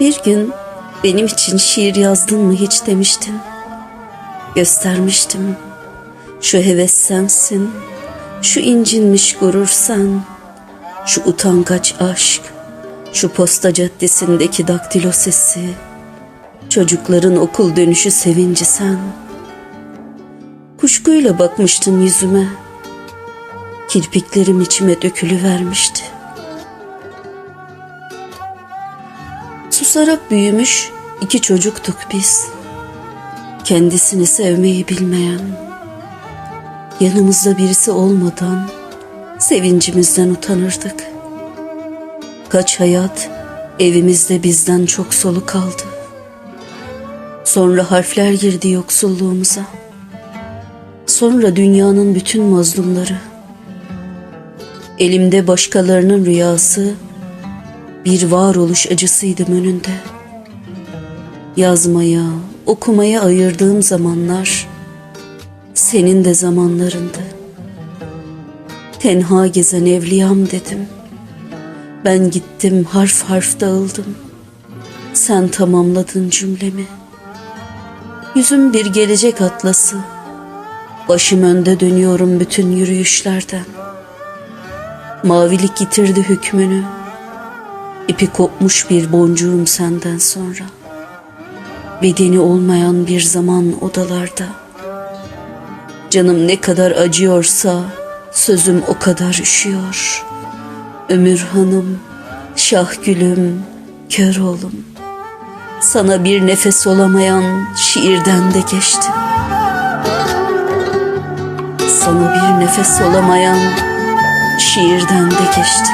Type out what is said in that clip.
Bir gün benim için şiir yazdın mı hiç demiştin. Göstermiştim. Şu heves sensin, şu incinmiş gurur sen, şu utangaç aşk, şu posta caddesindeki daktilo sesi, çocukların okul dönüşü sevinci sen. Kuşkuyla bakmıştın yüzüme, kirpiklerim içime dökülü vermişti. Susarak büyümüş iki çocuktuk biz. Kendisini sevmeyi bilmeyen, yanımızda birisi olmadan sevincimizden utanırdık. Kaç hayat evimizde bizden çok soluk kaldı. Sonra harfler girdi yoksulluğumuza. Sonra dünyanın bütün mazlumları. Elimde başkalarının rüyası, bir varoluş acısıydım önünde. Yazmaya, okumaya ayırdığım zamanlar senin de zamanlarındı. Tenha gezen evliyam dedim. Ben gittim harf harf dağıldım. Sen tamamladın cümlemi. Yüzüm bir gelecek atlası. Başım önde dönüyorum bütün yürüyüşlerden. Mavilik yitirdi hükmünü. İpi kopmuş bir boncuğum senden sonra. Bedeni olmayan bir zaman odalarda. Canım ne kadar acıyorsa sözüm o kadar üşüyor. Ömür hanım, şah gülüm, kör oğlum. Sana bir nefes olamayan şiirden de geçtim. Sana bir nefes olamayan چیزا اندگیشت